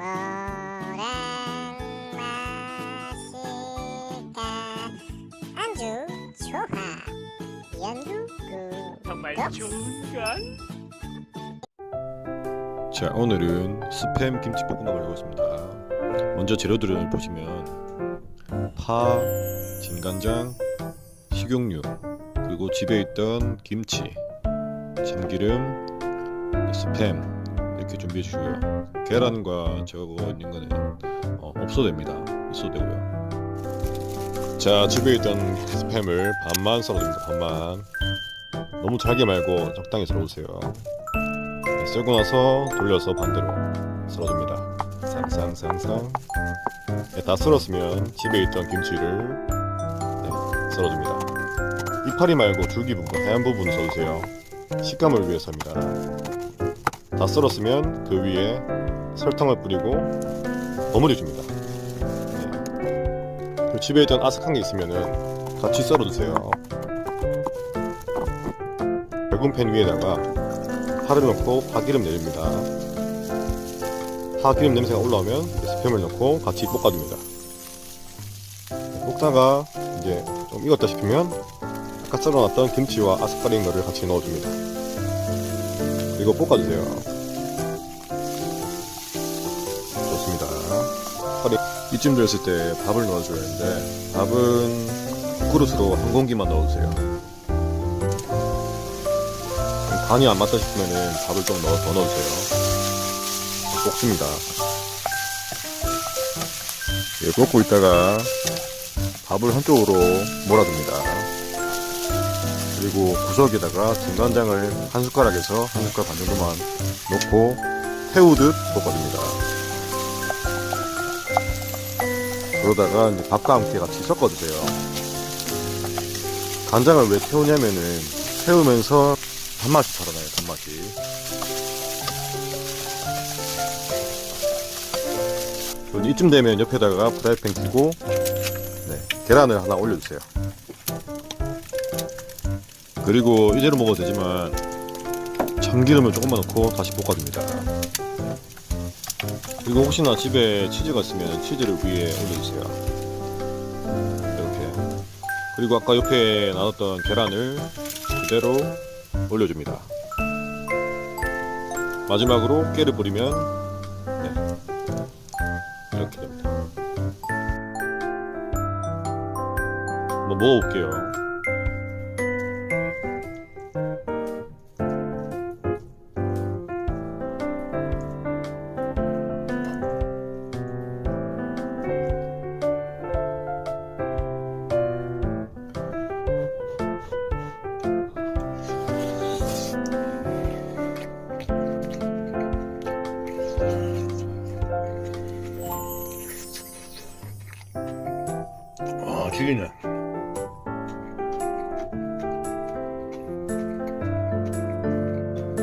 뭐랑 마실까 안주 좋아 연두구 정말. 좋은걸? 자 오늘은 스팸 김치볶음밥을 해보겠습니다 먼저 재료들을 보시면 파, 진간장, 식용유 그리고 집에 있던 김치, 참기름, 스팸 이렇게 준비해 주시고요 계란과 저거 있는 거는 어, 없어도 됩니다 있어도 되고요 자 집에 있던 스팸을 반만 썰어줍니다 반만 너무 잘게 말고 적당히 썰어주세요 네, 썰고 나서 돌려서 반대로 썰어줍니다. 쌍쌍쌍쌍. 네, 다 썰었으면 집에 있던 김치를 네, 썰어줍니다. 이파리 말고 줄기 부분, 하얀 부분 써주세요. 식감을 위해서입니다. 다 썰었으면 그 위에 설탕을 뿌리고 버무려 줍니다. 네. 그리고 집에 있던 아삭한 게 있으면은 같이 썰어 주세요. 얇은 팬 위에다가 파를 넣고 파기름 내립니다. 파기름 냄새가 올라오면 스팸을 넣고 같이 볶아줍니다. 볶다가 이제 좀 익었다 싶으면 아까 썰어놨던 김치와 아삭거린 거를 같이 넣어줍니다. 그리고 볶아주세요. 파리 이쯤 됐을 때 밥을 넣어줘야 하는데 밥은 그릇으로 한 공기만 넣어주세요. 간이 안 맞다 싶으면은 밥을 좀 넣어, 더 넣어주세요. 볶습니다. 예, 볶고 있다가 밥을 한쪽으로 몰아줍니다. 그리고 구석에다가 진간장을 한 숟가락에서 한 숟가락 반 정도만 넣고 태우듯 볶아줍니다. 그러다가 이제 밥과 함께 같이 섞어주세요. 간장을 왜 태우냐면은 태우면서 단맛이 살아나요, 단맛이. 이쯤 되면 옆에다가 프라이팬 켜고, 네, 계란을 하나 올려주세요. 그리고 이대로 먹어도 되지만, 참기름을 조금만 넣고 다시 볶아줍니다. 그리고 혹시나 집에 치즈가 있으면 치즈를 위에 올려주세요. 이렇게. 그리고 아까 옆에 놔뒀던 계란을 그대로 올려줍니다. 마지막으로 깨를 뿌리면 네, 이렇게 됩니다. 한번 먹어볼게요. 아, 튀기네.